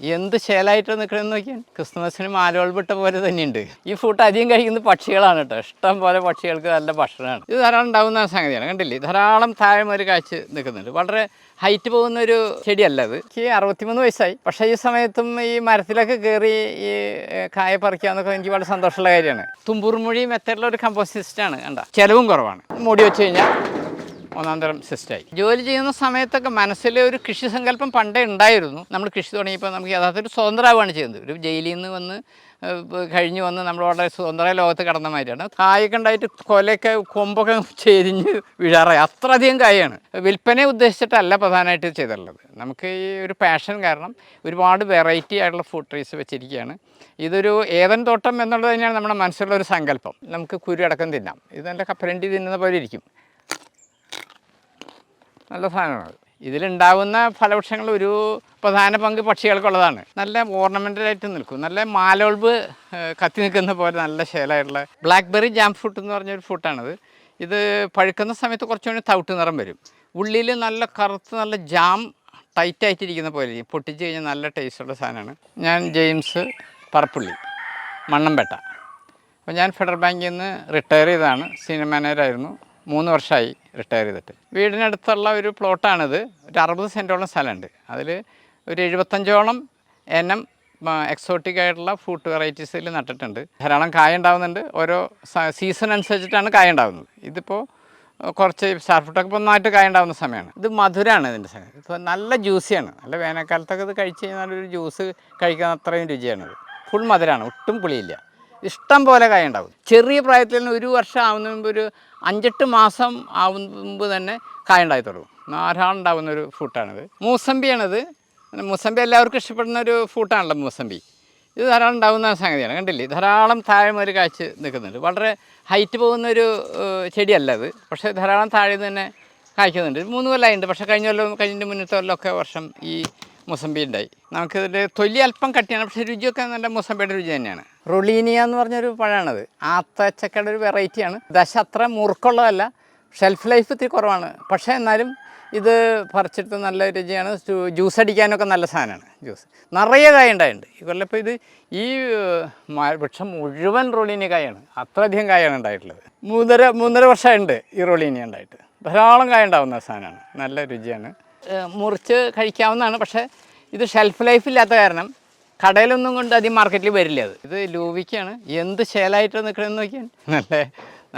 എന്ത് ശേലായിട്ട് നിൽക്കണമെന്ന് നോക്കിയാൽ ക്രിസ്മസിന് മാലോൾ വിട്ട പോലെ തന്നെയുണ്ട്. ഈ ഫുഡ് അധികം കഴിക്കുന്നത് പക്ഷികളാണ് കേട്ടോ. ഇഷ്ടം പോലെ പക്ഷികൾക്ക് നല്ല ഭക്ഷണമാണ്. ഇത് ധാരാളം ഉണ്ടാകുന്ന സംഗതിയാണ്. കണ്ടില്ലേ? ധാരാളം താഴെ ഒരു കാഴ്ച നിൽക്കുന്നുണ്ട്. വളരെ ഹൈറ്റ് പോകുന്ന ഒരു ചെടിയല്ല അത്. എനിക്ക് അറുപത്തിമൂന്ന് വയസ്സായി. പക്ഷേ ഈ സമയത്തും ഈ മരത്തിലൊക്കെ കയറി ഈ കായ പറിക്കുക എന്നൊക്കെ എനിക്ക് വളരെ സന്തോഷമുള്ള കാര്യമാണ്. തുമ്പൂർമൊഴി മെത്തേഡിലുള്ള ഒരു കമ്പോസ്റ്റ് സിസ്റ്റമാണ് കണ്ട? ചിലവും കുറവാണ്. മൂടി വെച്ച് കഴിഞ്ഞാൽ ഒന്നാം സിസ്റ്റായി ജോലി ചെയ്യുന്ന സമയത്തൊക്കെ മനസ്സിലെ ഒരു കൃഷി സങ്കല്പം പണ്ടേ ഉണ്ടായിരുന്നു. നമ്മൾ കൃഷി തുടങ്ങിയപ്പോൾ നമുക്ക് യഥാർത്ഥത്തിൽ സ്വതന്ത്രമാവുകയാണ് ചെയ്യുന്നത്. ഒരു ജയിലിൽ നിന്ന് വന്ന് കഴിഞ്ഞു വന്ന് നമ്മൾ വളരെ സ്വതന്ത്ര ലോകത്ത് കടന്ന മാതിരിയാണ്. കായൊക്കെ ഉണ്ടായിട്ട് കൊലയൊക്കെ കൊമ്പൊക്കെ ചെരിഞ്ഞ് വീഴാറായി. അത്രയധികം കായാണ്. വിൽപ്പനയെ ഉദ്ദേശിച്ചിട്ടല്ല പ്രധാനമായിട്ട് ചെയ്തിട്ടുള്ളത്. നമുക്ക് ഈ ഒരു പാഷൻ കാരണം ഒരുപാട് വെറൈറ്റി ആയിട്ടുള്ള ഫുഡ് ട്രീസ് വെച്ചിരിക്കുകയാണ്. ഇതൊരു ഏതൻ തോട്ടം എന്നുള്ളത് തന്നെയാണ് നമ്മുടെ മനസ്സിലുള്ള ഒരു സങ്കല്പം. നമുക്ക് കുരു അടക്കം തിന്നാം. ഇത് നല്ല കപ്പലണ്ടി തിന്നുന്ന പോലെ ഇരിക്കും. നല്ല സാധനമാണ്. ഇതിലുണ്ടാവുന്ന ഫലവൃക്ഷങ്ങൾ ഒരു പ്രധാന പങ്ക് പക്ഷികൾക്കുള്ളതാണ്. നല്ല ഓർണമെന്റലായിട്ട് നിൽക്കും. നല്ല മാലോൾബ് കത്തി നിൽക്കുന്ന പോലെ നല്ല ശേലായിട്ടുള്ള ബ്ലാക്ക്ബെറി ജാം ഫ്രൂട്ട് എന്ന് പറഞ്ഞൊരു ഫ്രൂട്ടാണിത്. ഇത് പഴുക്കുന്ന സമയത്ത് കുറച്ചുകൂടി തവിട്ട് നിറം വരും. ഉള്ളിൽ നല്ല കറുത്ത് നല്ല ജാം ടൈറ്റായിട്ടിരിക്കുന്ന പോലെ പൊട്ടിച്ച് കഴിഞ്ഞാൽ നല്ല ടേസ്റ്റുള്ള സാധനമാണ്. ഞാൻ ജെയിംസ് പറപ്പുള്ളി മണ്ണമ്പേട്ട. അപ്പോൾ ഞാൻ ഫെഡറൽ ബാങ്കിൽ നിന്ന് റിട്ടയർ ചെയ്തതാണ്. സീനിയർ മാനേജറായിരുന്നു. മൂന്ന് വർഷമായി റിട്ടയർ ചെയ്തിട്ട്. വീടിനടുത്തുള്ള ഒരു പ്ലോട്ടാണിത്. ഒരു അറുപത് സെന്റോളം സ്ഥലമുണ്ട്. അതിൽ ഒരു എഴുപത്തഞ്ചോളം എണ്ണം എക്സോട്ടിക് ആയിട്ടുള്ള ഫ്രൂട്ട് വെറൈറ്റീസിൽ നട്ടിട്ടുണ്ട്. ധാരാളം കായ ഉണ്ടാവുന്നുണ്ട്. ഓരോ സീസൺ അനുസരിച്ചിട്ടാണ് കായ ഉണ്ടാവുന്നത്. ഇതിപ്പോൾ കുറച്ച് ഇപ്പോൾ നന്നായിട്ട് കായ ഉണ്ടാവുന്ന സമയമാണ് ഇത് മധുരമാണ് ഇതിന്റെ സമയം ഇപ്പോൾ നല്ല ജ്യൂസിയാണ് നല്ല വേനൽക്കാലത്തൊക്കെ ഇത് കഴിച്ച് കഴിഞ്ഞാൽ ഒരു ജ്യൂസ് കഴിക്കാൻ അത്രയും രുചിയാണിത് ഫുൾ മധുരമാണ് ഒട്ടും പുളിയില്ല. ഇഷ്ടം പോലെ കായ ഉണ്ടാവും. ചെറിയ പ്രായത്തിൽ തന്നെ ഒരു വർഷം ആവുന്ന മുമ്പ് ഒരു അഞ്ചെട്ട് മാസം ആവുന്ന മുമ്പ് തന്നെ കായ ഉണ്ടായി തുടങ്ങും. ധാരാളം ഉണ്ടാകുന്ന ഒരു ഫ്രൂട്ടാണിത്. മൂസമ്പിയാണിത്. മൂസമ്പി എല്ലാവർക്കും ഇഷ്ടപ്പെടുന്ന ഒരു ഫ്രൂട്ടാണല്ലോ മൂസമ്പി. ഇത് ധാരാളം ഉണ്ടാകുന്ന സംഗതിയാണ്. കണ്ടില്ലേ? ധാരാളം താഴെ ഒരു കാഴ്ച നിൽക്കുന്നുണ്ട്. വളരെ ഹൈറ്റ് പോകുന്ന ഒരു ചെടിയല്ല അത് പക്ഷേ ധാരാളം താഴെ തന്നെ കായ്ക്കുന്നുണ്ട്. മൂന്ന് കൊല്ലമായിട്ടുണ്ട് പക്ഷേ കഴിഞ്ഞ കൊല്ലം കഴിഞ്ഞിട്ട് മുന്നത്തെ കൊല്ലമൊക്കെ വർഷം ഈ മുസമ്പി ഉണ്ടായി. നമുക്കിതിന്റെ തൊലി അല്പം കട്ടിയാണ്. പക്ഷേ രുചിയൊക്കെ നല്ല മുസമ്പിയുടെ രുചി തന്നെയാണ്. റൊളീനിയ എന്ന് പറഞ്ഞൊരു പഴമാണത്. ആത്തച്ചക്കയുടെ ഒരു വെറൈറ്റിയാണ് ദശ അത്ര മുറുക്കുള്ളതല്ല ഷെൽഫ് ലൈഫ് ഇത്തിരി കുറവാണ്. പക്ഷേ എന്നാലും ഇത് പറിച്ചെടുത്ത് നല്ല രുചിയാണ്. ജ്യൂ- ജ്യൂസ് അടിക്കാനൊക്കെ നല്ല സാധനമാണ് ജ്യൂസ് നിറയെ കായ ഉണ്ടായിട്ടുണ്ട്. ഇപ്പോൾ ഇത് ഈ വൃക്ഷം മുഴുവൻ റോളീനി കായാണ്. അത്രയധികം കായാണ് ഉണ്ടായിട്ടുള്ളത്. മൂന്നര മൂന്നര വർഷമായിട്ടുണ്ട് ഈ റോളീനി ഉണ്ടായിട്ട്. ധാരാളം കായ ഉണ്ടാവുന്ന സാധനമാണ്. നല്ല രുചിയാണ്. മുറിച്ച് കഴിക്കാവുന്നതാണ്. പക്ഷേ ഇത് ഷെൽഫ് ലൈഫ് ഇല്ലാത്ത കാരണം കടയിലൊന്നും കൊണ്ട് അധികം മാർക്കറ്റിൽ വരില്ല അത്. ഇത് ലൂവിക്കാണ്. എന്ത് ശേലായിട്ട് നിൽക്കണമെന്ന് നോക്കിയാൽ നല്ല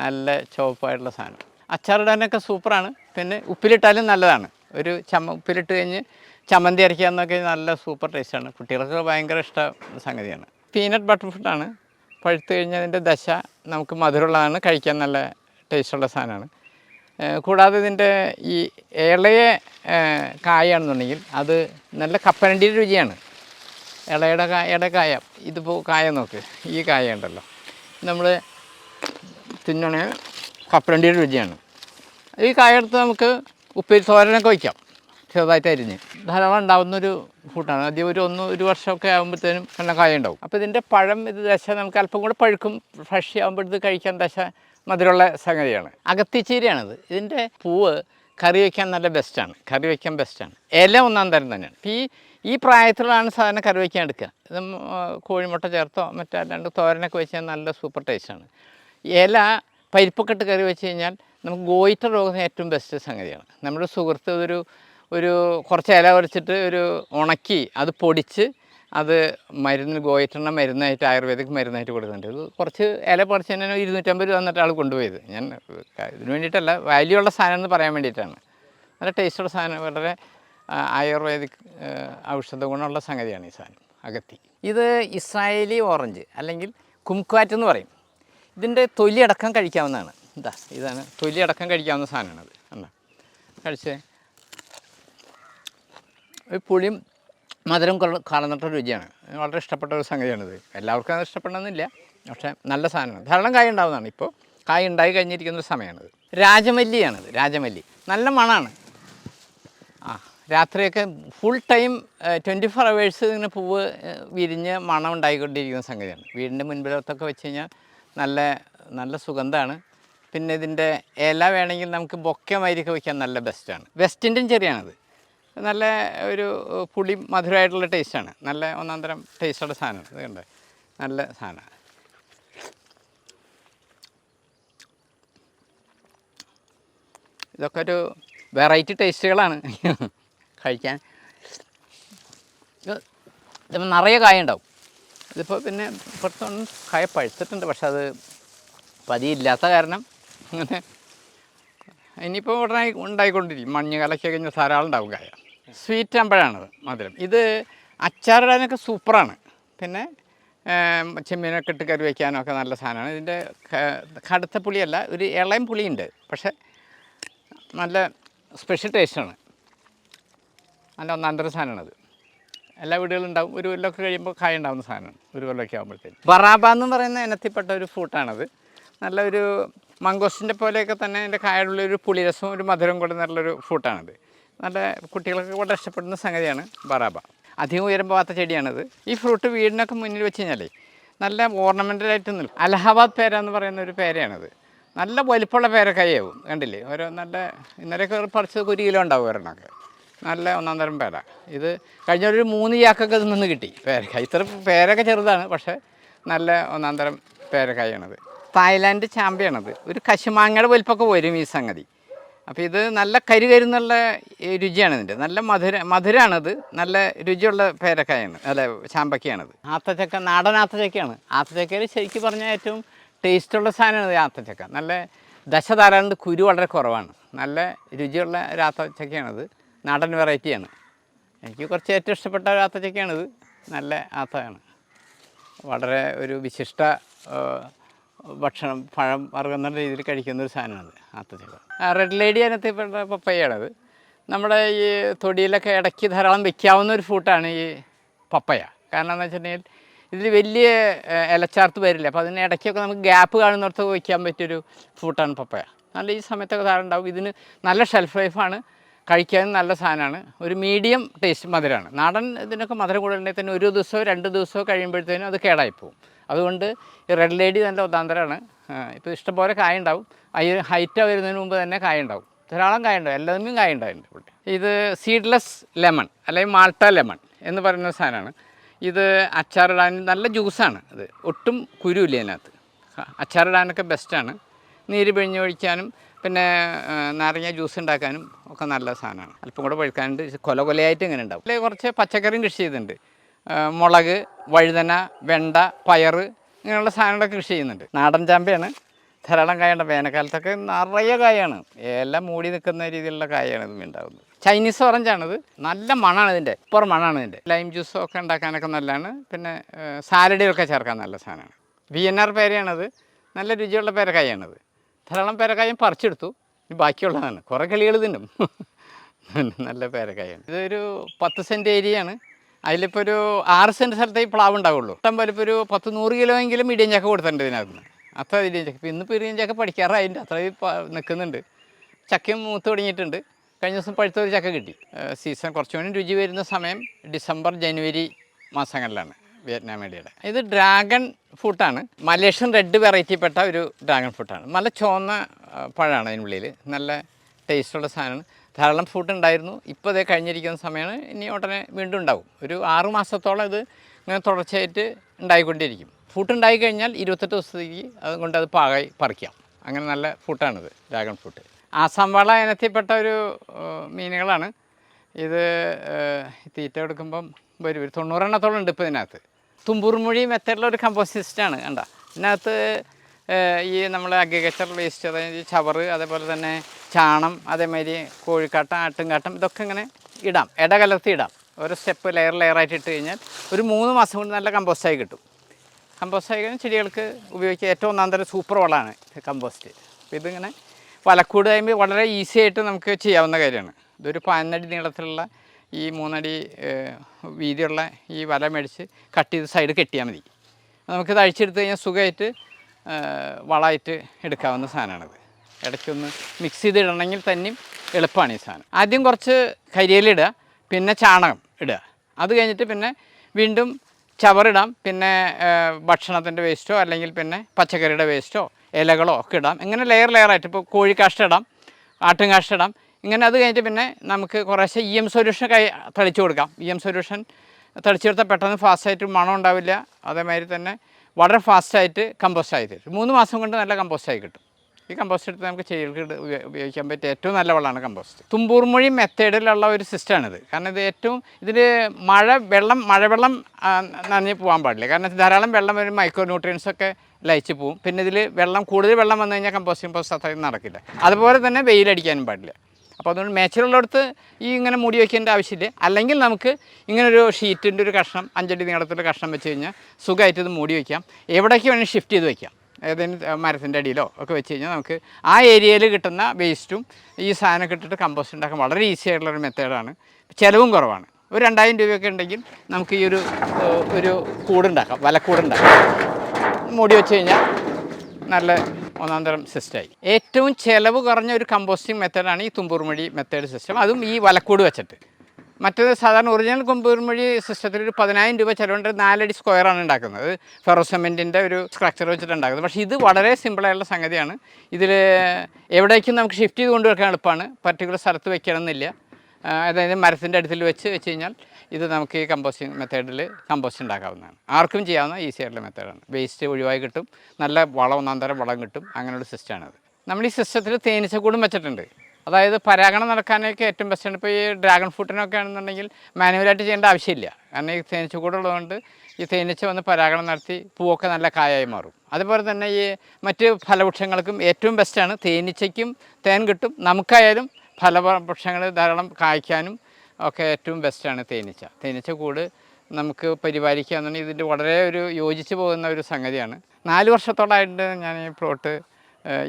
നല്ല ചുവപ്പായിട്ടുള്ള സാധനം. അച്ചാറിടാനൊക്കെ സൂപ്പറാണ് പിന്നെ ഉപ്പിലിട്ടാലും നല്ലതാണ്. ഒരു ചമ ഉപ്പിലിട്ട് കഴിഞ്ഞ് ചമ്മന്തി അരയ്ക്കുക എന്നൊക്കെ നല്ല സൂപ്പർ ടേസ്റ്റാണ് കുട്ടികൾക്ക് ഭയങ്കര ഇഷ്ട സംഗതിയാണ്. പീനട്ട് ബട്ടർ ഫുഡാണ് പഴുത്ത് കഴിഞ്ഞതിന്റെ ദശ നമുക്ക് മധുരമുള്ളതാണ്. കഴിക്കാൻ നല്ല ടേസ്റ്റുള്ള സാധനമാണ്. കൂടാതെ ഇതിന്റെ ഈ ഏഹ് കായാണെന്നുണ്ടെങ്കിൽ അത് നല്ല കപ്പനണ്ടിയുടെ രുചിയാണ്. ഇളയുടെ കായ. ഇതിപ്പോൾ കായ നോക്ക്. ഈ കായ ഉണ്ടല്ലോ. നമ്മൾ തിന്നണേ കപ്പലണ്ടിയുടെ രുചിയാണ്. ഈ കായ എടുത്ത് നമുക്ക് ഉപ്പേരി തോരനൊക്കെ വയ്ക്കാം. ചെറുതായിട്ട് അരിഞ്ഞ്. ധാരാളം ഉണ്ടാകുന്നൊരു ഫുഡാണ് ആദ്യം ഒരു ഒന്ന് ഒരു വർഷമൊക്കെ ആകുമ്പോഴത്തേനും നല്ല കായ ഉണ്ടാവും. അപ്പോൾ ഇതിന്റെ പഴം ഇത് ദശ നമുക്ക് അല്പം കൂടെ പഴുക്കും ഫ്രഷ് ആകുമ്പോഴത് കഴിക്കാൻ ദശ മധുരമുള്ള സംഗതിയാണ്. അകത്തിച്ചീരയാണിത്. ഇതിന്റെ പൂവ് കറി വയ്ക്കാൻ നല്ല ബെസ്റ്റാണ് കറി വയ്ക്കാൻ ബെസ്റ്റാണ് ഇല ഒന്നാം തരം തന്നെയാണ്. ഈ ഈ പ്രായത്തിലാണ് സാധാരണ കറി വയ്ക്കാൻ എടുക്കുക. ഇത് കോഴിമുട്ട ചേർത്തോ മറ്റല്ലാണ്ട് തോരനൊക്കെ വെച്ചാൽ നല്ല സൂപ്പർ ടേസ്റ്റാണ് ഇല പരിപ്പൊക്കെ ഇട്ട് കറി വെച്ച് കഴിഞ്ഞാൽ നമുക്ക് ഗോയിറ്റ രോഗത്തിന് ഏറ്റവും ബെസ്റ്റ് സംഗതിയാണ്. നമ്മുടെ സുഹൃത്ത് ഒരു ഒരു കുറച്ച് ഇല കുറച്ചിട്ട് ഒരു ഉണക്കി അത് പൊടിച്ച് അത് മരുന്ന് ഗോയിറ്റെണ്ണ മരുന്നായിട്ട് ആയുർവേദിക് മരുന്നായിട്ട് കൊടുക്കുന്നുണ്ട്. ഇത് കുറച്ച് ഇല പറിച്ച് തന്നെ ഇരുന്നൂറ്റമ്പത് രൂപ തന്നിട്ട് ആൾ കൊണ്ടുപോയത്. ഞാൻ ഇതിന് വേണ്ടിയിട്ടല്ല വാല്യൂ ഉള്ള സാധനം എന്ന് പറയാൻ വേണ്ടിയിട്ടാണ്. നല്ല ടേസ്റ്റുള്ള സാധനം വളരെ ആയുർവേദിക് ഔഷധ ഗുണമുള്ള സംഗതിയാണ് ഈ സാധനം അകത്തി ഇത് ഇസ്രായേലി ഓറഞ്ച് അല്ലെങ്കിൽ കുംക്വാറ്റ് എന്ന് പറയും. ഇതിന്റെ തൊലിയടക്കം കഴിക്കാവുന്നതാണ്. ഇതാ ഇതാണ് തൊലിയടക്കം കഴിക്കാവുന്ന സാധനമാണത് എന്താ കഴിച്ചേ. ഒരു പുളിയും മധുരം കലർന്നിട്ട രുചിയാണ്. വളരെ ഇഷ്ടപ്പെട്ട ഒരു സംഗതിയാണിത്. എല്ലാവർക്കും അത് ഇഷ്ടപ്പെടണമെന്നില്ല. പക്ഷേ നല്ല സാധനമാണ്. ധാരാളം കായ ഉണ്ടാവുന്നതാണ്. ഇപ്പോൾ കായ ഉണ്ടായി കഴിഞ്ഞിരിക്കുന്ന ഒരു സമയമാണിത്. രാജമല്ലിയാണിത് രാജമല്ലി. നല്ല മണമാണ് ആ രാത്രിയൊക്കെ full time twenty four hours ഇങ്ങനെ പൂവ് വിരിഞ്ഞ് മണം ഉണ്ടായിക്കൊണ്ടിരിക്കുന്ന സംഗതിയാണ്. വീടിന്റെ മുൻപിലത്തൊക്കെ വെച്ച് കഴിഞ്ഞാൽ നല്ല നല്ല സുഗന്ധമാണ് പിന്നെ ഇതിന്റെ ഇല വേണമെങ്കിൽ നമുക്ക് ബൊക്കെ മാതിരിയൊക്കെ വയ്ക്കാൻ നല്ല ബെസ്റ്റാണ് വെസ്റ്റ് ഇന്ത്യൻ ചെറിയാണിത്. നല്ല ഒരു പുളി മധുരമായിട്ടുള്ള ടേസ്റ്റാണ് നല്ല ഒന്നാം തരം ടേസ്റ്റുള്ള സാധനമാണ് ഇത് കണ്ടേ? നല്ല സാധനമാണ് ഇതൊക്കെ ഒരു വെറൈറ്റി ടേസ്റ്റുകളാണ് കഴിക്കാൻ. ഇത് നിറയെ കായ ഉണ്ടാവും ഇതിപ്പോൾ പിന്നെ ഇപ്പുറത്തൊന്നും കായ പഴുത്തിട്ടുണ്ട്. പക്ഷെ അത് പതിയില്ലാത്ത കാരണം അങ്ങനെ ഇനിയിപ്പോൾ ഉടനെ ഉണ്ടായിക്കൊണ്ടിരിക്കും. മഞ്ഞ് കലക്കി കഴിഞ്ഞാൽ ധാരാളം ഉണ്ടാവും കായ. സ്വീറ്റ് അമ്പഴാണത് മധുരം. ഇത് അച്ചാറിടാനൊക്കെ സൂപ്പറാണ്. പിന്നെ ചെമ്മീനൊക്കെ ഇട്ട് കറി വയ്ക്കാനൊക്കെ നല്ല സാധനമാണ്. ഇതിന്റെ കടുത്ത പുളിയല്ല ഒരു ഇളയം പുളിയുണ്ട്. പക്ഷേ നല്ല സ്പെഷ്യൽ ടേസ്റ്റാണ്. നല്ല ഒന്നാന്തര സാധനമാണത്. എല്ലാ വീടുകളും ഉണ്ടാവും ഒരു കൊല്ലമൊക്കെ കഴിയുമ്പോൾ കായ ഉണ്ടാവുന്ന സാധനമാണ്. ഒരു കൊല്ലമൊക്കെ ആകുമ്പോഴത്തേക്കും ബറാബ എന്ന് പറയുന്ന ഇനത്തിൽപ്പെട്ട ഒരു ഫ്രൂട്ടാണത്. നല്ലൊരു മംഗോസിന്റെ പോലെയൊക്കെ തന്നെ അതിന്റെ കായുള്ള ഒരു പുളിരസവും ഒരു മധുരം കൂടെ നല്ലൊരു ഫ്രൂട്ടാണിത്. നല്ല കുട്ടികൾക്ക് വളരെ ഇഷ്ടപ്പെടുന്ന സംഗതിയാണ് ബറാബ അധികം ഉയരം പോകാത്ത ചെടിയാണിത്. ഈ ഫ്രൂട്ട് വീടിനൊക്കെ മുന്നിൽ വെച്ച് കഴിഞ്ഞാലേ നല്ല ഓർണമെന്റലായിട്ട് നിൽക്കും. അലഹബാദ് പേര എന്ന് പറയുന്ന ഒരു പേരയാണിത്. നല്ല വലിപ്പമുള്ള പേരക്കായാവും കണ്ടില്ലേ? ഓരോ നല്ല ഇന്നലെയൊക്കെ പറിച്ചത് ഒരു കിലോ ഉണ്ടാവും ഒരെണ്ണമൊക്കെ. നല്ല ഒന്നാം തരം പേര ഇത് കഴിഞ്ഞ ഒരു മൂന്ന് ചാക്കൊക്കെ ഇതിൽ നിന്ന് കിട്ടി പേരക്കായ ഇത്ര പേരൊക്കെ ചെറുതാണ് പക്ഷേ നല്ല ഒന്നാം തരം പേരക്കായാണത്. തായ്ലാൻഡ് ചാമ്പയാണത് ഒരു കശുമാങ്ങയുടെ വലിപ്പൊക്കെ വരും ഈ സംഗതി. അപ്പോൾ ഇത് നല്ല കരി കരുന്നുള്ള ഈ രുചിയാണ് ഇതിന്റെ നല്ല മധുര മധുരമാണത് നല്ല രുചിയുള്ള പേരക്കായാണ് അല്ല ചാമ്പക്കയാണത്. ആത്തച്ചക്ക നാടൻ ആത്തച്ചക്കയാണ്. ആത്തച്ചക്കയിൽ ശരിക്കും പറഞ്ഞാൽ ഏറ്റവും ടേസ്റ്റുള്ള സാധനമാണ് ആത്തച്ചക്ക. നല്ല ദശ ധാരാണ്ട് കുരു വളരെ കുറവാണ്. നല്ല രുചിയുള്ള ഒരു ആത്തച്ചക്കയാണിത്. നാടൻ വെറൈറ്റിയാണ്. എനിക്ക് കുറച്ച് ഏറ്റവും ഇഷ്ടപ്പെട്ട ഒരു ആത്തച്ചക്കയാണിത്. നല്ല ആത്തയാണ്. വളരെ ഒരു വിശിഷ്ട ഭക്ഷണം പഴം വർഗം എന്നുള്ള രീതിയിൽ കഴിക്കുന്ന ഒരു സാധനമാണ് ആത്തച്ചക്ക. റെഡ് ലേഡി അതിനകത്ത് പപ്പയാണത്. നമ്മുടെ ഈ തൊടിയിലൊക്കെ ഇടയ്ക്ക് ധാരാളം വെക്കാവുന്ന ഒരു ഫ്രൂട്ടാണ് ഈ പപ്പയ. കാരണം എന്ന് വെച്ചിട്ടുണ്ടെങ്കിൽ ഇതിൽ വലിയ ഇലച്ചാർത്ത് വരില്ല. അപ്പോൾ അതിന് ഇടയ്ക്കൊക്കെ നമുക്ക് ഗ്യാപ്പ് കാണുന്നിടത്ത് വയ്ക്കാൻ പറ്റിയൊരു ഫ്രൂട്ടാണ് പപ്പയ. നല്ല ഈ സമയത്തൊക്കെ ധാരാളം ഉണ്ടാവും. ഇതിന് നല്ല ഷെൽഫ് ലൈഫാണ്. കഴിക്കാനും നല്ല സാധനമാണ്. ഒരു മീഡിയം ടേസ്റ്റ് മധുരമാണ്. നാടൻ ഇതിനൊക്കെ മധുരം കൂടുതലുണ്ടെങ്കിൽ തന്നെ ഒരു ദിവസമോ രണ്ട് ദിവസമോ കഴിയുമ്പോഴത്തേനും അത് കേടായി പോകും. അതുകൊണ്ട് ഈ റെഡ് ലേഡി നല്ല ഒന്നാന്തരമാണ് ഇപ്പോൾ ഇഷ്ടംപോലെ കായ ഉണ്ടാവും. അയ്യ ഹൈറ്റ വരുന്നതിന് മുമ്പ് തന്നെ കായ ഉണ്ടാവും. ധാരാളം കായ ഉണ്ടാവും. എല്ലാത്തിനും കായ ഉണ്ടായിട്ടുണ്ട് ഇവിടെ ഇത് സീഡ്ലെസ് ലെമൺ അല്ലെങ്കിൽ മാൾട്ട ലെമൺ എന്ന് പറയുന്ന സാധനമാണ്. ഇത് അച്ചാറിടാൻ നല്ല ജ്യൂസാണ് ഇത് ഒട്ടും കുരുവില്ല അതിനകത്ത് അച്ചാറിടാനൊക്കെ ബെസ്റ്റാണ് നീര് പിഴിഞ്ഞ് ഒഴിക്കാനും പിന്നെ നാരങ്ങ ജ്യൂസ് ഉണ്ടാക്കാനും ഒക്കെ നല്ല സാധനമാണ്. അല്പം കൂടെ പഴുക്കാനുണ്ട്. കൊല കൊലയായിട്ട് ഇങ്ങനെ ഉണ്ടാവും. അല്ലെങ്കിൽ കുറച്ച് പച്ചക്കറിയും കൃഷി ചെയ്തിട്ടുണ്ട്. മുളക് വഴുതന വെണ്ട പയർ ഇങ്ങനെയുള്ള സാധനങ്ങളൊക്കെ കൃഷി ചെയ്യുന്നുണ്ട്. നാടൻ ചാമ്പയാണ്. ധാരാളം കായുണ്ട് വേനൽക്കാലത്തൊക്കെ നിറയെ കായാണ്. എല്ലാം മൂടി നിൽക്കുന്ന രീതിയിലുള്ള കായാണ് ഇത് ഉണ്ടാകുന്നത് ചൈനീസ് ഓറഞ്ചാണിത് നല്ല മണമാണ് ഇതിന്റെ. ഇപ്പർ മണമാണ് ഇതിന്റെ. ലൈം ജ്യൂസ് ഒക്കെ ഉണ്ടാക്കാനൊക്കെ നല്ലതാണ്. പിന്നെ സാലഡിലൊക്കെ ചേർക്കാൻ നല്ല സാധനമാണ്. വി എൻ ആർ പേരയാണത്. നല്ല രുചിയുള്ള പേരക്കായാണത് ധാരാളം പേരക്കായും പറിച്ചെടുത്തു. ബാക്കിയുള്ളതാണ്. കുറേ കിളികൾ തിന്നും നല്ല പേരക്കായാണ്. ഇതൊരു പത്ത് സെന്റ് ഏരിയയാണ്. അതിലിപ്പോൾ ഒരു ആറ് സെന്റ് സ്ഥലത്തേ പ്ലാവ് ഉണ്ടാവുള്ളൂ. ഇഷ്ടം പോലെ ഇപ്പോൾ ഒരു പത്ത് നൂറ് കിലോ എങ്കിലും ഇടിയൻ ചക്ക കൊടുത്തിട്ടുണ്ട് ഇതിനകത്ത് അത്ര ഇടിയൻ ചക്ക. ഇപ്പോൾ ഇന്നിപ്പോൾ ഇടിയൻ ചക്ക പഠിക്കാറായിട്ടുണ്ട് അത്ര നിൽക്കുന്നുണ്ട്. ചക്കയും മൂത്ത് തുടങ്ങിയിട്ടുണ്ട്. കഴിഞ്ഞ ദിവസം പഴുത്ത ഒരു ചക്ക കിട്ടി. സീസൺ കുറച്ചുകൂടി രുചി വരുന്ന സമയം ഡിസംബർ ജനുവരി മാസങ്ങളിലാണ് വിയറ്റ്നാം മേടിയുടെ ഇത് ഡ്രാഗൺ ഫ്രൂട്ടാണ് മലേഷ്യൻ റെഡ് വെറൈറ്റിപ്പെട്ട ഒരു ഡ്രാഗൺ ഫ്രൂട്ടാണ് നല്ല ചുവന്ന പഴമാണ് അതിനുള്ളിൽ നല്ല ടേസ്റ്റുള്ള സാധനമാണ്. ധാരാളം ഫ്രൂട്ട് ഉണ്ടായിരുന്നു. ഇപ്പോൾ അതേ കഴിഞ്ഞിരിക്കുന്ന സമയമാണ് ഇനി ഉടനെ വീണ്ടും ഉണ്ടാവും. ഒരു ആറ് മാസത്തോളം ഇത് ഇങ്ങനെ തുടർച്ചയായിട്ട് ഉണ്ടായിക്കൊണ്ടിരിക്കും. ഫ്രൂട്ട് ഉണ്ടായി കഴിഞ്ഞാൽ ഇരുപത്തെട്ട് ദിവസത്തേക്ക് അതുകൊണ്ട് അത് പാകായി പറിക്കാം. അങ്ങനെ നല്ല ഫ്രൂട്ടാണിത് ഡ്രാഗൺ ഫ്രൂട്ട് ആസാം വാള ഇനത്തിൽപ്പെട്ട ഒരു മീനുകളാണ്. ഇത് തീറ്റ കൊടുക്കുമ്പം വരും. ഒരു തൊണ്ണൂറെണ്ണത്തോളം ഉണ്ട് ഇപ്പോൾ ഇതിനകത്ത്. തുമ്പൂർമൊഴി മെത്തേഡിലുള്ള ഒരു കമ്പോസ്റ്റ് സിസ്റ്റമാണ് കണ്ട? ഇതിനകത്ത് ഈ നമ്മൾ അഗ്രികൾച്ചർ വേസ്റ്റ് അതായത് ചവറ് അതേപോലെ തന്നെ ചാണം അതേമാതിരി കോഴിക്കാട്ടം ആട്ടുംകാട്ടം ഇതൊക്കെ ഇങ്ങനെ ഇടാം. ഇട കലർത്തി ഇടാം. ഓരോ സ്റ്റെപ്പ് ലെയർ ലെയറായിട്ട് ഇട്ട് കഴിഞ്ഞാൽ ഒരു മൂന്ന് മാസം കൊണ്ട് നല്ല കമ്പോസ്റ്റായി കിട്ടും. കമ്പോസ്റ്റ് ആയി കഴിഞ്ഞാൽ ചെടികൾക്ക് ഉപയോഗിക്കുക ഏറ്റവും ഒന്നാം തരം സൂപ്പർ വളമാണ് കമ്പോസ്റ്റ് അപ്പോൾ ഇതിങ്ങനെ വലക്കൂട് കഴിയുമ്പോൾ വളരെ ഈസി ആയിട്ട് നമുക്ക് ചെയ്യാവുന്ന കാര്യമാണ്. ഇതൊരു പതിനടി നീളത്തിലുള്ള ഈ മൂന്നടി വീതിയുള്ള ഈ വല മേടിച്ച് കട്ട് ചെയ്ത് സൈഡ് കെട്ടിയാൽ മതി. നമുക്കിത് അഴിച്ചെടുത്ത് കഴിഞ്ഞാൽ സുഖമായിട്ട് വളമായിട്ട് എടുക്കാവുന്ന സാധനമാണിത്. ഇടയ്ക്കൊന്ന് മിക്സ് ചെയ്ത് ഇടണമെങ്കിൽ തന്നെയും എളുപ്പമാണ് ഈ സാധനം. ആദ്യം കുറച്ച് കരിയിലിടുക പിന്നെ ചാണകം ഇടുക. അത് കഴിഞ്ഞിട്ട് പിന്നെ വീണ്ടും ചവറിടാം പിന്നെ ഭക്ഷണത്തിന്റെ വേസ്റ്റോ അല്ലെങ്കിൽ പിന്നെ പച്ചക്കറിയുടെ വേസ്റ്റോ ഇലകളോ ഒക്കെ ഇടാം. ഇങ്ങനെ ലെയർ ലെയറായിട്ട് ഇപ്പോൾ കോഴിക്കാഷ്ടം ഇടാം ആട്ടുംകാഷ്ടം ഇടാം. ഇങ്ങനെ അത് കഴിഞ്ഞിട്ട് പിന്നെ നമുക്ക് കുറേശ്ശെ ഇ എം സൊല്യൂഷൻ കൈ തളിച്ചു കൊടുക്കാം. ഇ എം സൊല്യൂഷൻ തളിച്ചു കൊടുത്താൽ പെട്ടെന്ന് ഫാസ്റ്റായിട്ട് മണം ഉണ്ടാവില്ല. അതേമാതിരി തന്നെ വളരെ ഫാസ്റ്റായിട്ട് കമ്പോസ്റ്റ് ആയി തരും. മൂന്ന് മാസം കൊണ്ട് നല്ല കമ്പോസ്റ്റ് ആയി കിട്ടും. ഈ കമ്പോസ്റ്റ് എടുത്ത് നമുക്ക് ചെടികൾക്ക് ഉപയോഗിക്കാൻ പറ്റിയ ഏറ്റവും നല്ല വളമാണ് കമ്പോസ്റ്റ് തുമ്പൂർമൊഴി മെത്തേഡിലുള്ള ഒരു സിസ്റ്റമാണിത് കാരണം ഇത് ഏറ്റവും ഇതിൽ മഴ വെള്ളം മഴവെള്ളം നനഞ്ഞ് പോകാൻ പാടില്ല. കാരണം ധാരാളം വെള്ളം വരും മൈക്രോ ന്യൂട്രിയൻസ് ഒക്കെ ലയിച്ച് പോവും. പിന്നെ ഇതിൽ വെള്ളം കൂടുതൽ വെള്ളം വന്നു കഴിഞ്ഞാൽ കമ്പോസ്റ്റിംഗ് പ്രോസസ് അത്രയും നടക്കില്ല. അതുപോലെ തന്നെ വെയിലടിക്കാനും പാടില്ല. അപ്പോൾ അതുകൊണ്ട് മേച്ചിലുള്ളിടത്ത് ഈ ഇങ്ങനെ മൂടി വയ്ക്കേണ്ട ആവശ്യമില്ല. അല്ലെങ്കിൽ നമുക്ക് ഇങ്ങനൊരു ഷീറ്റിന്റെ ഒരു കഷ്ണം അഞ്ചടി നീളത്തിന്റെ കഷ്ണം വെച്ച് കഴിഞ്ഞാൽ സുഖമായിട്ട് ഇത് മൂടി വയ്ക്കാം. എവിടേക്ക് വേണമെങ്കിൽ ഷിഫ്റ്റ് ചെയ്ത് വയ്ക്കാം. ഏതെങ്കിലും മരത്തിന്റെ അടിയിലോ ഒക്കെ വെച്ച് കഴിഞ്ഞാൽ നമുക്ക് ആ ഏരിയയിൽ കിട്ടുന്ന വേസ്റ്റും ഈ സാധനമൊക്കെ ഇട്ടിട്ട് കമ്പോസ്റ്റ് ഉണ്ടാക്കാൻ വളരെ ഈസി ആയിട്ടുള്ളൊരു മെത്തേഡാണ് ചിലവും കുറവാണ്. ഒരു രണ്ടായിരം രൂപയൊക്കെ ഉണ്ടെങ്കിൽ നമുക്ക് ഈ ഒരു ഒരു കൂടുണ്ടാക്കാം വലക്കൂടുണ്ടാക്കാം മൂടി വെച്ച് കഴിഞ്ഞാൽ നല്ല ഒന്നാം തരം സിസ്റ്റമായി ഏറ്റവും ചിലവ് കുറഞ്ഞ ഒരു കമ്പോസ്റ്റിംഗ് മെത്തേഡാണ് ഈ തുമ്പൂർമൊഴി മെത്തേഡ് സിസ്റ്റം അതും ഈ വലക്കൂട് വെച്ചിട്ട്. മറ്റേത് സാധാരണ ഒറിജിനൽ കുമ്പൂർമൊഴി സിസ്റ്റത്തിൽ ഒരു പതിനായിരം രൂപ ചിലവുണ്ട്. നാലടി സ്ക്വയറാണ് ഉണ്ടാക്കുന്നത്. ഫെറോസെമെന്റിന്റെ ഒരു സ്ട്രക്ചർ വെച്ചിട്ട് ഉണ്ടാക്കുന്നത്. പക്ഷേ ഇത് വളരെ സിമ്പിളായുള്ള സംഗതിയാണ്. ഇതിൽ എവിടേക്കും നമുക്ക് ഷിഫ്റ്റ് ചെയ്ത് കൊണ്ടുവെക്കാൻ എളുപ്പമാണ്. പർട്ടിക്കുലർ സ്ഥലത്ത് വെക്കണമെന്നില്ല. അതായത് മരത്തിന്റെ അടുത്തിൽ വെച്ച് വെച്ച് കഴിഞ്ഞാൽ ഇത് നമുക്ക് ഈ കമ്പോസ്റ്റിംഗ് മെത്തേഡിൽ കമ്പോസ്റ്റ് ഉണ്ടാക്കാവുന്നതാണ്. ആർക്കും ചെയ്യാവുന്ന ഈസി ആയിട്ടുള്ള മെത്തേഡാണ് വേസ്റ്റ് ഒഴിവായി കിട്ടും. നല്ല വളം ഒന്നാം തരം വളം കിട്ടും. അങ്ങനെയുള്ള സിസ്റ്റമാണത് നമ്മൾ ഈ സിസ്റ്റത്തിൽ തേനീച്ചക്കൂടും വെച്ചിട്ടുണ്ട്. അതായത് പരാഗണം നടക്കാനൊക്കെ ഏറ്റവും ബെസ്റ്റ് ബെസ്റ്റാണ് ഇപ്പോൾ ഈ ഡ്രാഗൺ ഫ്രൂട്ടിനൊക്കെ ആണെന്നുണ്ടെങ്കിൽ മാനുവലായിട്ട് ചെയ്യേണ്ട ആവശ്യമില്ല. കാരണം ഈ തേനീച്ചക്കൂടുള്ളതുകൊണ്ട് ഈ തേനീച്ച വന്ന് പരാഗണം നടത്തി പൂവൊക്കെ നല്ല കായായി മാറും. അതുപോലെ തന്നെ ഈ മറ്റ് ഫലവൃക്ഷങ്ങൾക്കും ഏറ്റവും ബെസ്റ്റാണ് തേനീച്ചയ്ക്കും തേൻ കിട്ടും. നമുക്കായാലും ഫലവൃക്ഷങ്ങൾ ധാരാളം കായ്ക്കാനും ഒക്കെ ഏറ്റവും ബെസ്റ്റാണ് തേനീച്ച. തേനീച്ച കൂട് നമുക്ക് പരിപാലിക്കുക എന്നുണ്ടെങ്കിൽ ഇതിന്റെ വളരെ ഒരു യോജിച്ച് പോകുന്ന ഒരു സംഗതിയാണ്. നാല് വർഷത്തോളമായിട്ട് ഞാൻ ഈ പ്ലോട്ട്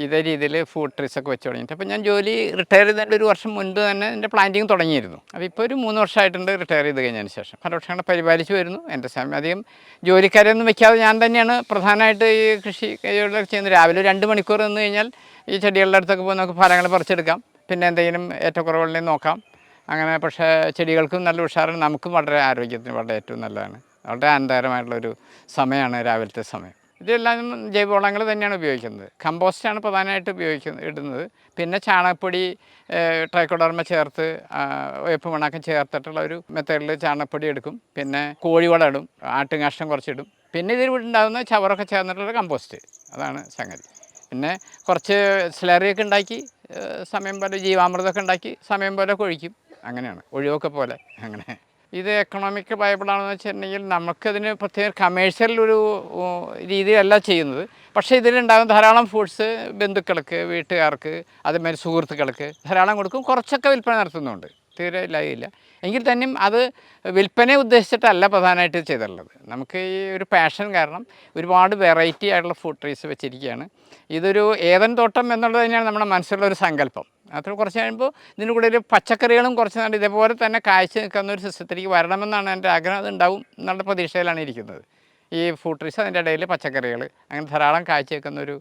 ഇതേ രീതിയിൽ ഫുഡ് ട്രീസ് ഒക്കെ വെച്ച് തുടങ്ങിയിട്ട്. അപ്പോൾ ഞാൻ ജോലി റിട്ടയർ ചെയ്തതിന്റെ ഒരു വർഷം മുൻപ് തന്നെ എന്റെ പ്ലാന്റിങ് തുടങ്ങിയിരുന്നു. അപ്പോൾ ഇപ്പോൾ ഒരു മൂന്ന് വർഷമായിട്ടുണ്ട് റിട്ടയർ ചെയ്ത് കഴിഞ്ഞതിന് ശേഷം. ഫലവൃക്ഷങ്ങളെ പരിപാലിച്ച് വരുന്നു. എന്റെ സമയം അധികം ജോലിക്കാരെയൊന്നും വെക്കാതെ ഞാൻ തന്നെയാണ് പ്രധാനമായിട്ട് ഈ കൃഷി ചെയ്യുന്നത്. രാവിലെ രണ്ട് മണിക്കൂർ നിന്ന് കഴിഞ്ഞാൽ ഈ ചെടികളുടെ അടുത്തൊക്കെ പോയി നമുക്ക് ഫലങ്ങൾ പറിച്ചെടുക്കാം. പിന്നെ എന്തെങ്കിലും ഏറ്റക്കുറവുകളിൽ നോക്കാം. അങ്ങനെ പക്ഷേ ചെടികൾക്കും നല്ല ഉഷാറാണ്. നമുക്കും വളരെ ആരോഗ്യത്തിന് വളരെ ഏറ്റവും നല്ലതാണ്. വളരെ ആനന്ദകരമായിട്ടുള്ളൊരു സമയമാണ് രാവിലത്തെ സമയം. ഇതെല്ലാം ജൈവവളങ്ങൾ തന്നെയാണ് ഉപയോഗിക്കുന്നത്. കമ്പോസ്റ്റാണ് പ്രധാനമായിട്ട് ഉപയോഗിക്കുന്നത് ഇടുന്നത്. പിന്നെ ചാണകപ്പൊടി ട്രൈക്കോഡർമ ചേർത്ത് വേപ്പ് മണക്കം ചേർത്തിട്ടുള്ള ഒരു മെത്തേഡിൽ ചാണകപ്പൊടി എടുക്കും. പിന്നെ കോഴിവളം ഇടും. ആട്ടുകാഷ്ടം കുറച്ചിടും. പിന്നെ ഇതിൽ ഉണ്ടാകുന്ന ചവറൊക്കെ ചേർന്നിട്ടുള്ള കമ്പോസ്റ്റ്. അതാണ് സംഗതി. പിന്നെ കുറച്ച് സ്ലറിയൊക്കെ ഉണ്ടാക്കി സമയം പോലെ ജീവാമൃതമൊക്കെ ഉണ്ടാക്കി സമയം പോലെ ഒഴിക്കും അങ്ങനെയാണ്. ഒഴിവൊക്കെ പോലെ. അങ്ങനെ. ഇത് എക്കണോമിക് ബൈബിളാണെന്ന് വെച്ചിട്ടുണ്ടെങ്കിൽ നമുക്കതിന് പ്രത്യേക കമേഴ്ഷ്യൽ ഒരു രീതിയല്ല ചെയ്യുന്നത്. പക്ഷേ ഇതിലുണ്ടാകുന്ന ധാരാളം ഫുഡ്സ് ബന്ധുക്കൾക്ക് വീട്ടുകാർക്ക് അതേമാതിരി സുഹൃത്തുക്കൾക്ക് ധാരാളം കൊടുക്കും. കുറച്ചൊക്കെ വിൽപ്പന നടത്തുന്നുണ്ട്. തീരെ ഇല്ലായില്ല. എങ്കിൽ തന്നെയും അത് വിൽപ്പന ഉദ്ദേശിച്ചിട്ടല്ല പ്രധാനമായിട്ട് ചെയ്തിട്ടുള്ളത് നമുക്ക് ഈ ഒരു പാഷൻ കാരണം ഒരുപാട് വെറൈറ്റി ആയിട്ടുള്ള ഫുഡ് ട്രീസ് വെച്ചിരിക്കുകയാണ്. ഇതൊരു ഏതൻ തോട്ടം എന്നുള്ളത് തന്നെയാണ് നമ്മുടെ മനസ്സിലുള്ള ഒരു സങ്കല്പം. അത്ര കുറച്ച് കഴിയുമ്പോൾ ഇതിന്റെ കൂടെ ഒരു പച്ചക്കറികളും കുറച്ച് നാൾ ഇതേപോലെ തന്നെ കാഴ്ച നിൽക്കുന്ന ഒരു സിസ്റ്റത്തിലേക്ക് വരണമെന്നാണ് എന്റെ ആഗ്രഹം. അത് ഉണ്ടാവും എന്നുള്ള പ്രതീക്ഷയിലാണ് ഇരിക്കുന്നത്. ഈ ഫുഡ് ട്രീസ് അതിന്റെ ഇടയിൽ പച്ചക്കറികൾ അങ്ങനെ ധാരാളം കാഴ്ച വെക്കുന്ന ഒരു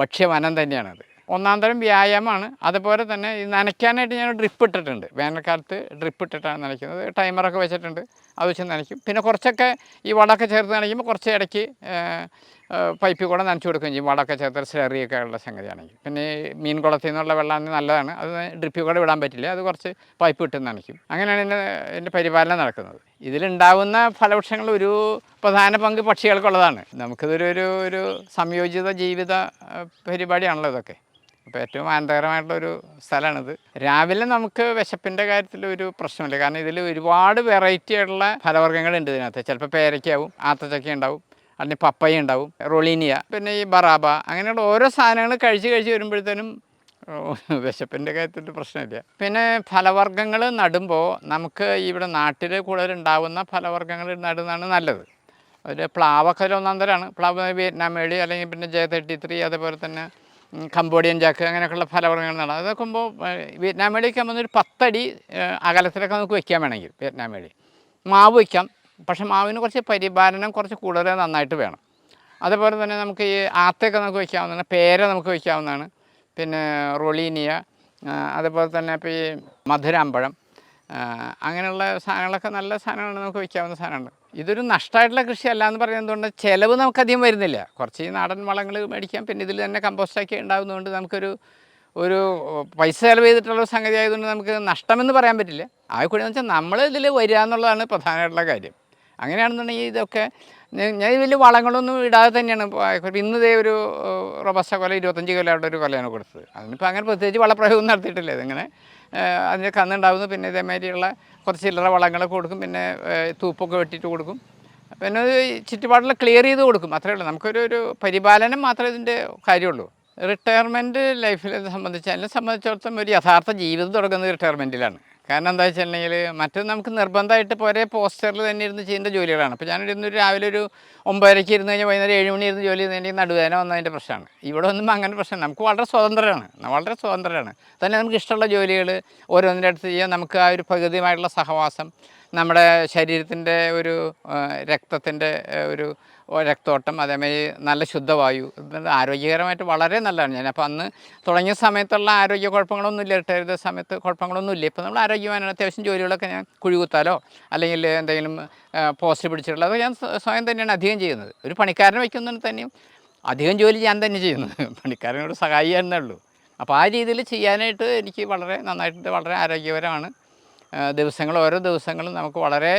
ഭക്ഷ്യവനം തന്നെയാണത് ഒന്നാം തരം വ്യായാമമാണ്. അതുപോലെ തന്നെ ഈ നനയ്ക്കാനായിട്ട് ഞാൻ ഡ്രിപ്പ് ഇട്ടിട്ടുണ്ട്. വേനൽക്കാലത്ത് ഡ്രിപ്പ് ഇട്ടിട്ടാണ് നനയ്ക്കുന്നത്. ടൈമറൊക്കെ വെച്ചിട്ടുണ്ട്. അത് വെച്ച് നനയ്ക്കും. പിന്നെ കുറച്ചൊക്കെ ഈ വളമൊക്കെ ചേർത്ത് നനയ്ക്കുമ്പോൾ കുറച്ച് ഇടയ്ക്ക് പൈപ്പിൽ കൂടെ നനച്ചു കൊടുക്കുകയും ചെയ്യും. വളമൊക്കെ ചേർത്ത് സ്ലറിയൊക്കെ ഉള്ള സംഗതിയാണെങ്കിൽ. പിന്നെ മീൻ കുളത്തിൽ നിന്നുള്ള വെള്ളം നല്ലതാണ്. അത് ഡ്രിപ്പിൽ കൂടെ വിടാൻ പറ്റില്ല. അത് കുറച്ച് പൈപ്പ് ഇട്ട് നനയ്ക്കും. അങ്ങനെയാണ് എന്റെ എന്റെ പരിപാലനം നടക്കുന്നത്. ഇതിലുണ്ടാവുന്ന ഫലവൃക്ഷങ്ങൾ ഒരു പ്രധാന പങ്ക് പക്ഷികൾക്കുള്ളതാണ്. നമുക്കിതൊരു ഒരു ഒരു സംയോജിത ജീവിത പരിപാടിയാണല്ലോ ഇതൊക്കെ. അപ്പോൾ ഏറ്റവും ആനന്ദകരമായിട്ടുള്ളൊരു സ്ഥലമാണിത്. രാവിലെ നമുക്ക് വിശപ്പിന്റെ കാര്യത്തിൽ ഒരു പ്രശ്നമില്ല. കാരണം ഇതിൽ ഒരുപാട് വെറൈറ്റി ആയിട്ടുള്ള ഫലവർഗങ്ങളുണ്ട് ഇതിനകത്ത്. ചിലപ്പോൾ പേരയ്ക്കാവും ആത്തച്ചക്ക ഉണ്ടാവും. അല്ലെങ്കിൽ പപ്പയ ഉണ്ടാവും റൊളീനിയ പിന്നെ ഈ ബറാബ അങ്ങനെയുള്ള ഓരോ സാധനങ്ങൾ കഴിച്ച് കഴിച്ച് വരുമ്പോഴത്തേനും വിശപ്പിന്റെ കാര്യത്തിൽ പ്രശ്നമില്ല. പിന്നെ ഫലവർഗങ്ങൾ നടുമ്പോൾ നമുക്ക് ഇവിടെ നാട്ടിൽ കൂടുതൽ ഉണ്ടാവുന്ന ഫലവർഗങ്ങൾ നടുന്നതാണ് നല്ലത്. ഒരു പ്ലാവൊക്കെ ഒന്നാം തരമാണ് പ്ലാവ് വിയറ്റ്നാം വേളി അല്ലെങ്കിൽ പിന്നെ ജെ തേർട്ടി ത്രീ അതേപോലെ തന്നെ കംബോഡിയൻ ജാക്ക് അങ്ങനെയൊക്കെയുള്ള ഫലവർഗങ്ങൾ നടാം. അത് നോക്കുമ്പോൾ വിയറ്റ്നാം മേളിയൊക്കെ ആകുമ്പോൾ ഒരു പത്തടി അകലത്തിലൊക്കെ നമുക്ക് വയ്ക്കാൻ വേണമെങ്കിൽ വിയറ്റ്നാം മേളി മാവ് വയ്ക്കാം പക്ഷെ മാവിന് കുറച്ച് പരിപാലനം കുറച്ച് കൂടുതൽ നന്നായിട്ട് വേണം. അതുപോലെ തന്നെ നമുക്ക് ഈ ആത്തയൊക്കെ നമുക്ക് വയ്ക്കാവുന്നതാണ് പേര നമുക്ക് വയ്ക്കാവുന്നതാണ് പിന്നെ റൊളീനിയ അതുപോലെ തന്നെ ഇപ്പോൾ ഈ മധുരാമ്പഴം അങ്ങനെയുള്ള സാധനങ്ങളൊക്കെ നല്ല സാധനങ്ങളാണ് നമുക്ക് വയ്ക്കാവുന്ന സാധനമാണ് ഇതൊരു നഷ്ടമായിട്ടുള്ള കൃഷി അല്ല എന്ന് പറയുന്നത് എന്തുകൊണ്ട് ചിലവ് നമുക്കധികം വരുന്നില്ല. കുറച്ച് ഈ നാടൻ വളങ്ങൾ മേടിക്കാം പിന്നെ ഇതിൽ തന്നെ കമ്പോസ്റ്റാക്കി ഉണ്ടാകുന്നതുകൊണ്ട് നമുക്കൊരു ഒരു പൈസ ചിലവ് ചെയ്തിട്ടുള്ള സംഗതി ആയതുകൊണ്ട് നമുക്ക് നഷ്ടമെന്ന് പറയാൻ പറ്റില്ല. ആ കൂടി എന്ന് വെച്ചാൽ നമ്മൾ ഇതിൽ വരിക എന്നുള്ളതാണ് പ്രധാനമായിട്ടുള്ള കാര്യം. അങ്ങനെയാണെന്നുണ്ടെങ്കിൽ ഇതൊക്കെ ഞാൻ വലിയ വളങ്ങളൊന്നും ഇടാതെ തന്നെയാണ് ഇന്നതേ ഇന്ന് ദേ ഒരു റൊബസ്റ്റ കൊല ഇരുപത്തഞ്ച് കൊല്ലമായിട്ട് ഒരു കൊലയാണ് കൊടുത്തത്. അതിനിപ്പോൾ അങ്ങനെ പ്രത്യേകിച്ച് വളപ്രയോഗം നടത്തിയിട്ടില്ല. ഇതിങ്ങനെ അതിന് കന്നുണ്ടാവുന്നു പിന്നെ ഇതേമാതിരിയുള്ള കുറച്ച് ചില്ലറ വളങ്ങളൊക്കെ കൊടുക്കും. പിന്നെ തൂപ്പൊക്കെ വെട്ടിയിട്ട് കൊടുക്കും. പിന്നെ ഒരു ചുറ്റുപാടെല്ലാം ക്ലിയർ ചെയ്ത് കൊടുക്കും. അത്രേ ഉള്ളൂ. നമുക്കൊരു ഒരു പരിപാലനം മാത്രമേ ഇതിന്റെ കാര്യമുള്ളൂ. റിട്ടയർമെന്റ് ലൈഫിൽ സംബന്ധിച്ച് അതിനെ സംബന്ധിച്ചിടത്തോളം ഒരു യഥാർത്ഥ ജീവിതം തുടങ്ങുന്നത് റിട്ടയർമെന്റിലാണ് കാരണം എന്താ വെച്ചിട്ടുണ്ടെങ്കിൽ മറ്റത് നമുക്ക് നിർബന്ധമായിട്ട് ഒരേ പോസ്റ്ററിൽ തന്നെ ഇരുന്ന് ചെയ്യേണ്ട ജോലികളാണ്. അപ്പോൾ ഞാൻ ഇന്ന് രാവിലെ ഒരു ഒമ്പതരയ്ക്ക് ഇരുന്ന് കഴിഞ്ഞാൽ വൈകുന്നേരം ഏഴ് മണി ഇരുന്ന് ജോലി ചെയ്യുന്നതിന്റെ നടുവേദന വന്നതിന്റെ പ്രശ്നമാണ്. ഇവിടെ ഒന്നും അങ്ങനെ പ്രശ്നം നമുക്ക് വളരെ സ്വതന്ത്രമാണ് വളരെ സ്വതന്ത്രമാണ് തന്നെ നമുക്ക് ഇഷ്ടമുള്ള ജോലികൾ ഓരോന്നിന്റെ അടുത്ത് ചെയ്യാം. നമുക്ക് ആ ഒരു പ്രകൃതിയുമായിട്ടുള്ള സഹവാസം നമ്മുടെ ശരീരത്തിന്റെ ഒരു രക്തത്തിന്റെ ഒരു രക്തോട്ടം അതേമാതിരി നല്ല ശുദ്ധവായു ആരോഗ്യകരമായിട്ട് വളരെ നല്ലതാണ്. ഞാൻ അപ്പോൾ അന്ന് തുടങ്ങിയ സമയത്തുള്ള ആരോഗ്യ കുഴപ്പങ്ങളൊന്നും ഇല്ല. റിട്ടയർ സമയത്ത് കുഴപ്പങ്ങളൊന്നും ഇല്ല. ഇപ്പോൾ നമ്മൾ ആരോഗ്യവാനാണ്. അത്യാവശ്യം ജോലികളൊക്കെ ഞാൻ കുഴികുത്താലോ അല്ലെങ്കിൽ എന്തെങ്കിലും പോസ്റ്റ് പിടിച്ചിട്ടുള്ള അതൊക്കെ ഞാൻ സ്വയം തന്നെയാണ് അധികം ചെയ്യുന്നത്. ഒരു പണിക്കാരനെ വയ്ക്കുന്നതിന് തന്നെയും അധികം ജോലി ഞാൻ തന്നെ ചെയ്യുന്നത്. പണിക്കാരനോട് സഹായിക്കാന്നേ ഉള്ളൂ. അപ്പോൾ ആ രീതിയിൽ ചെയ്യാനായിട്ട് എനിക്ക് വളരെ നന്നായിട്ട് വളരെ ആരോഗ്യപരമാണ് ദിവസങ്ങൾ ഓരോ ദിവസങ്ങളും നമുക്ക് വളരെ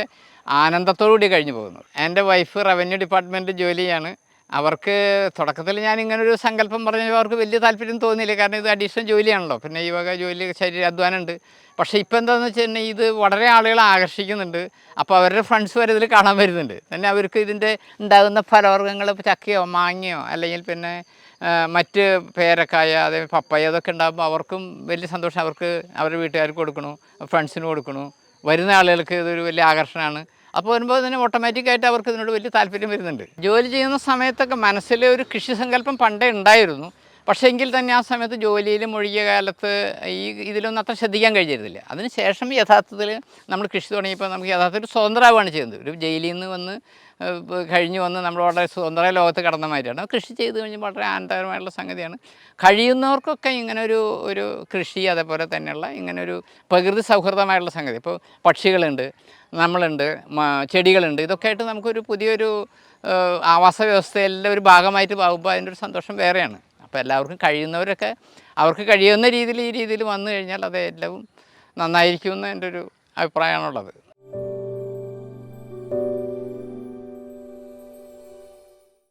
ആനന്ദത്തോടു കൂടി കഴിഞ്ഞു പോകുന്നു. എന്റെ വൈഫ് റവന്യൂ ഡിപ്പാർട്ട്മെന്റ് ജോലിയാണ്. അവർക്ക് തുടക്കത്തിൽ ഞാൻ ഇങ്ങനെ ഒരു സങ്കല്പം പറഞ്ഞപ്പോൾ അവർക്ക് വലിയ താല്പര്യം തോന്നിയില്ല. കാരണം ഇത് അഡീഷണൽ ജോലിയാണല്ലോ. പിന്നെ ഈ വക ജോലി ശരീര അധ്വാനമുണ്ട് പക്ഷേ ഇപ്പോൾ എന്താണെന്ന് വെച്ച് കഴിഞ്ഞാൽ ഇത് വളരെ ആളുകളെ ആകർഷിക്കുന്നുണ്ട്. അപ്പോൾ അവരുടെ ഫ്രണ്ട്സ് വരെ ഇതിൽ കാണാൻ വരുന്നുണ്ട്. തന്നെ അവർക്ക് ഇതിന്റെ ഉണ്ടാകുന്ന ഫലവർഗങ്ങൾ ചക്കയോ മാങ്ങയോ അല്ലെങ്കിൽ പിന്നെ മറ്റ് പേരക്കായ അതേ പപ്പായ അതൊക്കെ ഉണ്ടാകുമ്പോൾ അവർക്കും വലിയ സന്തോഷം. അവർക്ക് അവരുടെ വീട്ടുകാർക്ക് കൊടുക്കണു ഫ്രണ്ട്സിന് കൊടുക്കണു. വരുന്ന ആളുകൾക്ക് ഇതൊരു വലിയ ആകർഷണമാണ്. അപ്പോൾ വരുമ്പോൾ തന്നെ ഓട്ടോമാറ്റിക്കായിട്ട് അവർക്ക് ഇതിനോട് വലിയ താല്പര്യം വരുന്നുണ്ട്. ജോലി ചെയ്യുന്ന സമയത്തൊക്കെ മനസ്സിലെ ഒരു കൃഷി സങ്കല്പം പണ്ടേ ഉണ്ടായിരുന്നു. പക്ഷേ എങ്കിൽ തന്നെ ആ സമയത്ത് ജോലിയിൽ മുഴുകിയ കാലത്ത് ഈ ഇതിലൊന്നും അത്ര ശ്രദ്ധിക്കാൻ കഴിഞ്ഞിരുന്നില്ല. അതിനുശേഷം യഥാർത്ഥത്തിൽ നമ്മൾ കൃഷി തുടങ്ങിയപ്പോൾ നമുക്ക് യഥാർത്ഥത്തിൽ സ്വതന്ത്രമാവുകയാണ് ചെയ്യുന്നത്. ഒരു ജയിലിൽ നിന്ന് വന്ന് കഴിഞ്ഞ് വന്ന് നമ്മൾ വളരെ സ്വതന്ത്ര ലോകത്ത് കടന്ന മാതിരിയാണ്. കൃഷി ചെയ്ത് കഴിഞ്ഞാൽ വളരെ ആനന്ദകരമായിട്ടുള്ള സംഗതിയാണ്. കഴിയുന്നവർക്കൊക്കെ ഇങ്ങനെ ഒരു ഒരു കൃഷി അതേപോലെ തന്നെയുള്ള ഇങ്ങനെ ഒരു പ്രകൃതി സൗഹൃദമായിട്ടുള്ള സംഗതി. ഇപ്പോൾ പക്ഷികളുണ്ട് നമ്മളുണ്ട് ചെടികളുണ്ട്. ഇതൊക്കെ ആയിട്ട് നമുക്കൊരു പുതിയൊരു ആവാസ വ്യവസ്ഥയിലെ ഒരു ഭാഗമായിട്ട് പോകുമ്പോൾ അതിന്റെ ഒരു സന്തോഷം വേറെയാണ്. അപ്പോൾ എല്ലാവർക്കും കഴിയുന്നവരൊക്കെ അവർക്ക് കഴിയുന്ന രീതിയിൽ ഈ രീതിയിൽ വന്നു കഴിഞ്ഞാൽ അത് ഏറ്റവും നന്നായിരിക്കുമെന്ന് എന്റെ ഒരു അഭിപ്രായമാണുള്ളത്.